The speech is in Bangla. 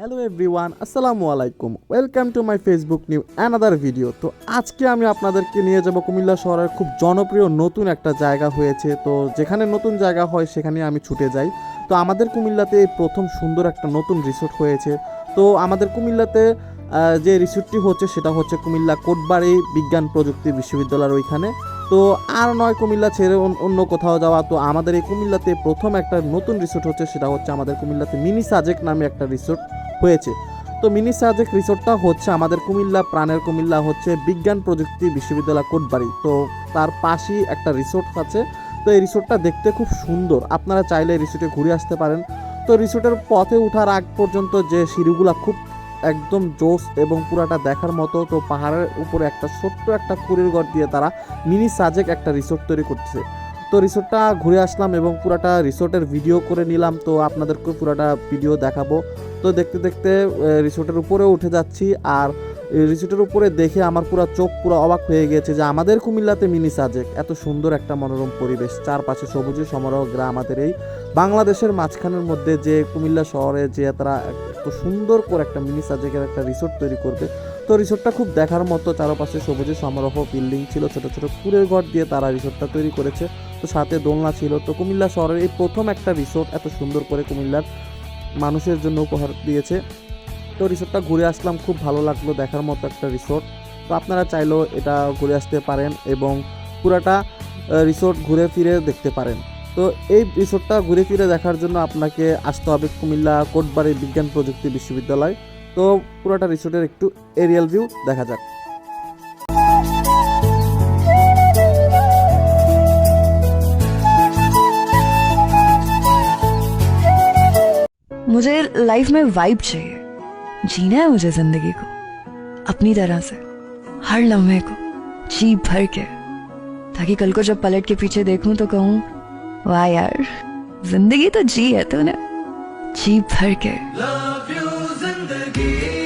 হ্যালো এভরিওয়ান আসসালামু আলাইকুম welcome to my Facebook new another video তো আজকে আমি আপনাদেরকে নিয়ে যাব কুমিল্লা শহরের খুব জনপ্রিয় নতুন একটা জায়গা হয়েছে। তো যেখানে নতুন জায়গা হয়, সেখানে আমি ছুটে যাই। তো আমাদের কুমিল্লাতে প্রথম সুন্দর একটা নতুন রিসোর্ট হয়েছে। তো আমাদের কুমিল্লাতে যে রিসোর্টটি হচ্ছে, সেটা হচ্ছে কুমিল্লা কোটবাড়ি বিজ্ঞান প্রযুক্তি বিশ্ববিদ্যালয়ের ওইখানে। তো আর নয় কুমিল্লা ছেড়ে অন্য কোথাও যাওয়া। তো আমাদের এই কুমিল্লাতে প্রথম একটা নতুন রিসোর্ট হচ্ছে, সেটা হচ্ছে আমাদের কুমিল্লাতে মিনি সাজেক নামে একটা রিসোর্ট হয়েছে। তো মিনি সাজেক রিসোর্টটা হচ্ছে আমাদের কুমিল্লা, প্রাণের কুমিল্লা হচ্ছে বিজ্ঞান প্রযুক্তি বিশ্ববিদ্যালয় কোটবাড়ি। তো তার পাশেই একটা রিসোর্ট আছে। তো এই রিসোর্টটা দেখতে খুব সুন্দর। আপনারা চাইলে রিসোর্টে ঘুরে আসতে পারেন। তো রিসোর্টের পথে ওঠার আগ পর্যন্ত যে সিঁড়িগুলা খুব একদম জোস এবং পুরাটা দেখার মতো, তো পাহাড়ের উপরে একটা ছোট্ট একটা কুড়ির ঘর দিয়ে তারা মিনি সাজেক একটা রিসোর্ট তৈরি করছে তো রিসোর্টটা ঘুরে আসলাম এবং পুরাটা রিসোর্টের ভিডিও করে নিলাম, তো আপনাদেরকে পুরাটা ভিডিও দেখাবো। তো দেখতে দেখতে রিসোর্টের উপরে উঠে যাচ্ছি আর রিসোর্টের উপরে দেখে আমার পুরো চোখ পুরো অবাক হয়ে গেছে যে আমাদের কুমিল্লাতে মিনি সাজেক এত সুন্দর একটা মনোরম পরিবেশ, চারপাশে সবুজে সমারোহ গ্রাম আমাদের এই বাংলাদেশের মাঝখানের মধ্যে যে কুমিল্লা শহরে যে তারা এত সুন্দর করে একটা মিনি সাজেকের একটা রিসোর্ট তৈরি করবে তো রিসোর্টটা খুব দেখার মতো, চারপাশে সবুজে সমারোহ, বিল্ডিং ছিল, ছোট ছোট কুড়ের ঘর দিয়ে তারা রিসোর্টটা তৈরি করেছে। তো সাথে দোলনা ছিল। তো কুমিল্লা শহরের এই প্রথম একটা রিসোর্ট এত সুন্দর করে কুমিল্লার মানুষের জন্য উপহার দিয়েছে। তো রিসোর্টটা ঘুরে আসলাম, খুব ভালো লাগল দেখার মতো একটা রিসোর্ট। তো আপনারা চাইলেও এটা ঘুরে আসতে পারেন এবং পুরাটা রিসোর্ট ঘুরে ফিরে দেখতে পারেন। তো এই রিসোর্টটা ঘুরে ফিরে দেখার জন্য আপনাকে আসতে হবে কুমিল্লা কোটবাড়ি বিজ্ঞান প্রযুক্তি বিশ্ববিদ্যালয়। তো পুরোটা রিসোর্টের একটু এরিয়াল ভিউ দেখা যাক मुझे लाइफ में वाइब चाहिए जीना है मुझे जिंदगी को अपनी तरह से हर लम्हे को जी भर के ताकि कल को जब पलट के पीछे देखूं तो कहूं वाह यार जिंदगी तो जी है तूने जी भर के जिंदगी